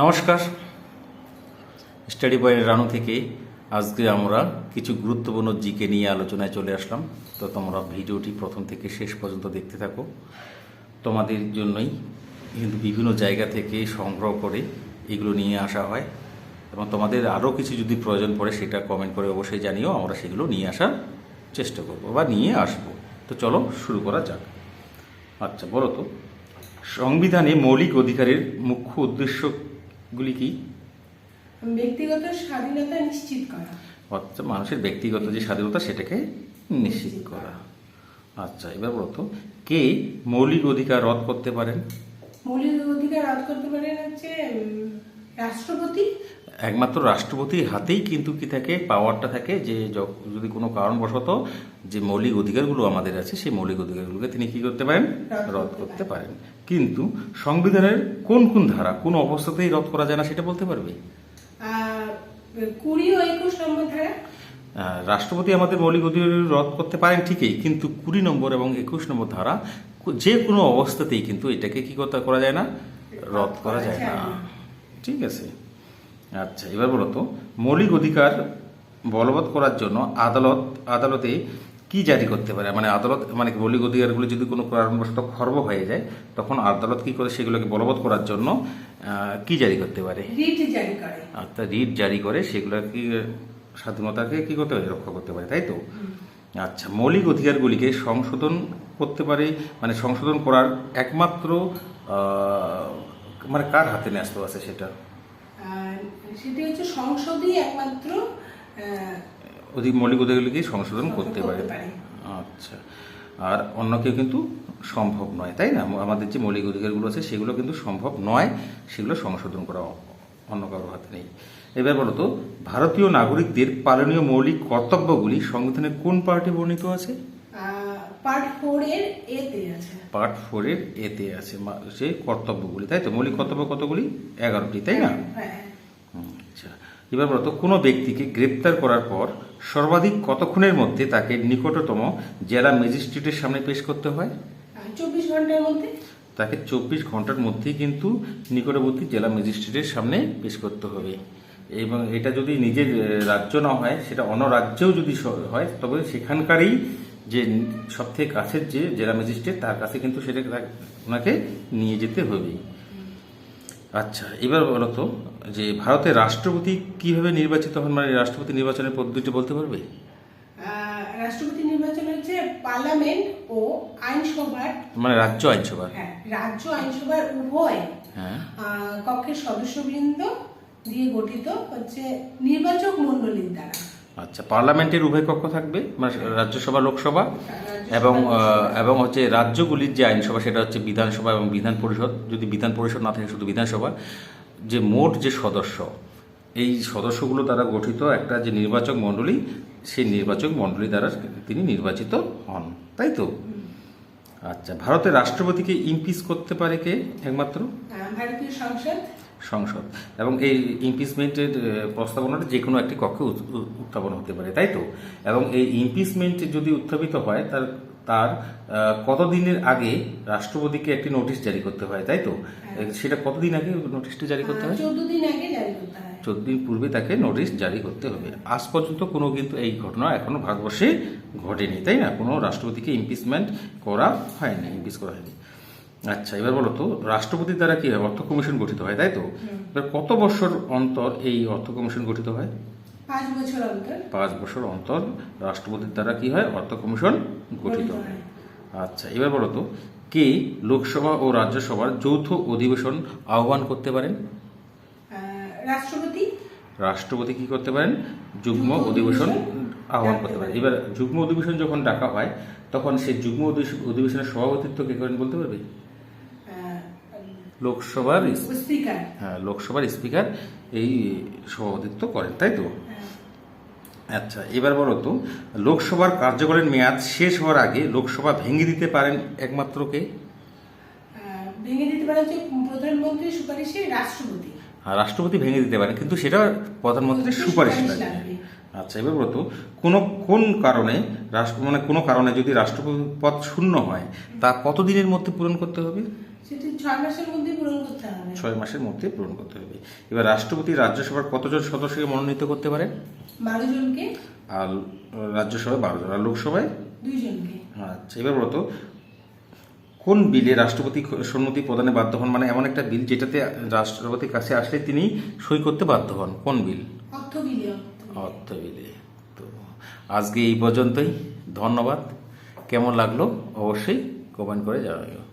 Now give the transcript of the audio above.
নমস্কার। Study point Ranu থেকে আজকে আমরা কিছু গুরুত্বপূর্ণ জিকে নিয়ে আলোচনায় চলে আসলাম। তো তোমরা ভিডিওটি প্রথম থেকে শেষ পর্যন্ত দেখতে থাকো। তোমাদের জন্যই কিন্তু বিভিন্ন জায়গা থেকে সংগ্রহ করে এগুলো নিয়ে আসা হয় এবং তোমাদের আরও কিছু যদি প্রয়োজন পড়ে সেটা কমেন্ট করে অবশ্যই জানিও, আমরা সেগুলো নিয়ে আসার চেষ্টা করব বা নিয়ে আসব। তো চলো শুরু করা যাক। আচ্ছা বলো তো। সংবিধানে মৌলিক অধিকারের মুখ্য উদ্দেশ্যগুলি কি? ব্যক্তিগত স্বাধীনতা নিশ্চিত করা। অর্থাৎ মানুষের ব্যক্তিগত যে স্বাধীনতা সেটাকে নিশ্চিত করা। আচ্ছা এবার বলো তো কে মৌলিক অধিকার রদ করতে পারেন? মৌলিক অধিকার রদ করতে পারেন হচ্ছে রাষ্ট্রপতি। একমাত্র রাষ্ট্রপতির হাতেই কিন্তু কি থাকে পাওয়ারটা থাকে যে যদি কোনো কারণবশত যে মৌলিক অধিকারগুলো আমাদের আছে সেই মৌলিক অধিকারগুলোকে তিনি কি করতে পারেন? রদ করতে পারেন। কিন্তু সংবিধানের কোন কোন ধারা কোন অবস্থাতেই রদ করা যায় না সেটা বলতে পারবে? কুড়ি ও একুশ নম্বর ধারা? রাষ্ট্রপতি আমাদের মৌলিক অধিকার রদ করতে পারেন ঠিকই কিন্তু কুড়ি নম্বর এবং একুশ নম্বর ধারা যে কোনো অবস্থাতেই কিন্তু এটাকে কি করতে করা যায় না? রদ করা যায় না। ঠিক আছে। আচ্ছা এবার বলো তো মৌলিক অধিকার বলবৎ করার জন্য আদালত আদালতে কি জারি করতে পারে? মানে আদালত মানে মৌলিক অধিকারগুলো যদি কোনো কারণবশত খর্ব হয়ে যায় তখন আদালত কি করে সেগুলোকে বলবৎ করার জন্য কি জারি করতে পারে? রিট জারি করে। অর্থাৎ রিট জারি করে সেগুলো কি স্বাধীনতাকে কি করতে পারে? রক্ষা করতে পারে তাই তো? আচ্ছা মৌলিক অধিকারগুলিকে সংশোধন করতে পারে মানে সংশোধন করার একমাত্র মানে কার হাতে ন্যস্ত আছে সেটা? সেটি হচ্ছে সংসদই একমাত্র অধিক মৌলিক অধিকারগুলিকে সংশোধন করতে পারে। আচ্ছা। আর অন্য কেউ কিন্তু সম্ভব নয় তাই না? আমাদের যে মৌলিক অধিকারগুলো আছে সেগুলো কিন্তু সম্ভব নয় সেগুলো সংশোধন করা অন্য কারোর হাতে নেই। এবার বলো তো ভারতীয় নাগরিকদের পালনীয় মৌলিক কর্তব্যগুলি সংবিধানে কোন পার্টে বর্ণিত আছে? পার্ট ফোর এর এতে আছে। পার্ট ফোরের এতে আছে সেই কর্তব্যগুলি তাই তো? মৌলিক কর্তব্য কতগুলি? এগারোটি তাই না? হ্যাঁ। আচ্ছা। এবার বলতো? কোনো ব্যক্তিকে গ্রেপ্তার করার পর সর্বাধিক কতক্ষণের মধ্যে তাকে নিকটতম জেলা ম্যাজিস্ট্রেটের সামনে পেশ করতে হয়? চব্বিশ ঘণ্টার মধ্যে। তাকে চব্বিশ ঘণ্টার মধ্যেই কিন্তু নিকটবর্তী জেলা ম্যাজিস্ট্রেটের সামনে পেশ করতে হবে। এবং এটা যদি নিজের রাজ্য না হয় সেটা অন্য রাজ্যেও যদি হয় তবে সেখানকারই যে সব থেকে কাছের যে জেলা ম্যাজিস্ট্রেট তার কাছে কিন্তু সেটা ওনাকে নিয়ে যেতে হবে। আচ্ছা এবার বলো তো যে ভারতের রাষ্ট্রপতি কীভাবে নির্বাচিত হন? মানে রাষ্ট্রপতি নির্বাচনের পদ্ধতি বলতে পারবে? রাষ্ট্রপতি নির্বাচন হচ্ছে পার্লামেন্ট ও আইনসভার। মানে রাজ্য আইনসভা হ্যাঁ রাজ্য আইনসভার উভয় হ্যাঁ। কক্ষের সদস্যবৃন্দ দিয়ে গঠিত হচ্ছে নির্বাচক মণ্ডলীর দ্বারা। আচ্ছা পার্লামেন্টের উভয় কক্ষ থাকবে মানে রাজ্যসভা লোকসভা এবং এবং হচ্ছে রাজ্যগুলির যে আইনসভা সেটা হচ্ছে বিধানসভা এবং বিধান পরিষদ। যদি বিধান পরিষদ না থাকে শুধু বিধানসভা। যে মোট যে সদস্য এই সদস্যগুলো দ্বারা গঠিত একটা যে নির্বাচক মণ্ডলী সেই নির্বাচক মণ্ডলী দ্বারা তিনি নির্বাচিত হন। তাই তো? আচ্ছা ভারতের রাষ্ট্রপতিকে ইমপিচ করতে পারে কে একমাত্র? ভারতীয় সংসদ। সংসদ। এবং এই ইমপিচমেন্টের প্রস্তাবনাটা যে কোনো একটি কক্ষে উত্থাপন হতে পারে তাই তো? এবং এই ইমপিচমেন্ট যদি উত্থাপিত হয় তার তার কতদিনের আগে রাষ্ট্রপতিকে একটি নোটিশ জারি করতে হয় তাই তো? সেটা কতদিন আগে নোটিশটি জারি করতে হয়? চোদ্দ দিন আগে জারি করতে হয়। চোদ্দ দিন পূর্বে তাকে নোটিশ জারি করতে হবে। আজ পর্যন্ত কোনো কিন্তু এই ঘটনা এখনও ভারতবর্ষে ঘটেনি তাই না? কোনো রাষ্ট্রপতিকে ইমপিচমেন্ট করা হয়নি ইমপিচ করা হয়নি। আচ্ছা এবার বলো তো রাষ্ট্রপতির দ্বারা কি হয় অর্থ কমিশন গঠিত হয় তাই তো? এবার কত বছর অন্তর এই অর্থ কমিশন গঠিত হয়? পাঁচ বছর অন্তর। পাঁচ বছর অন্তর রাষ্ট্রপতির দ্বারা কি হয় অর্থ কমিশন গঠিত হয়? আচ্ছা এবার বলো তো কে লোকসভা ও রাজ্যসভার যৌথ অধিবেশন আহ্বান করতে পারেন? রাষ্ট্রপতি। রাষ্ট্রপতি কি করতে পারেন? যুগ্ম অধিবেশন আহ্বান করতে পারেন। পারেন। এবার যুগ্ম অধিবেশন যখন ডাকা হয় তখন সেই যুগ্ম অধিবেশনের সভাপতিত্ব কে করেন বলতে পারবে? লোকসভার হ্যাঁ লোকসভার স্পিকার এই সভাপতিত্ব করেন তাই তো? আচ্ছা এবার বলো তো লোকসভার কার্যকরের মেয়াদ শেষ হওয়ার আগে লোকসভা ভেঙে দিতে পারেন একমাত্র কে? ভেঙে দিতে পারে হচ্ছে প্রধানমন্ত্রীর সুপারিশে রাষ্ট্রপতি। হ্যাঁ, রাষ্ট্রপতি ভেঙে দিতে পারেন কিন্তু সেটা প্রধানমন্ত্রীর সুপারিশ লাগবে। আচ্ছা এবার বলতো কোনো কোন কারণে রাষ্ট্র মানে কোনো কারণে যদি রাষ্ট্রপতি পদ শূন্য হয় তা কত দিনের মধ্যে পূরণ করতে হবে? সেটি ছয় মাসের মধ্যে পূরণ করতে হবে। ছয় মাসের মধ্যে পূরণ করতে হবে। এবার রাষ্ট্রপতি রাজ্যসভার কতজন সদস্যকে মনোনীত করতে পারেন? বারো জনকে। আর রাজ্যসভায় বারো জন। আর লোকসভায়? দুইজনকে আচ্ছা এবার বলতো কোন বিলে রাষ্ট্রপতি সম্মতি প্রদানে বাধ্য হন? মানে এমন একটা বিল যেটাতে রাষ্ট্রপতির কাছে আসলে তিনি সই করতে বাধ্য হন। কোন বিল? অর্থ বিলে অর্থ বিলে। তো আজকে এই পর্যন্তই। ধন্যবাদ। কেমন লাগল? অবশ্যই কমেন্ট করে জানাবেন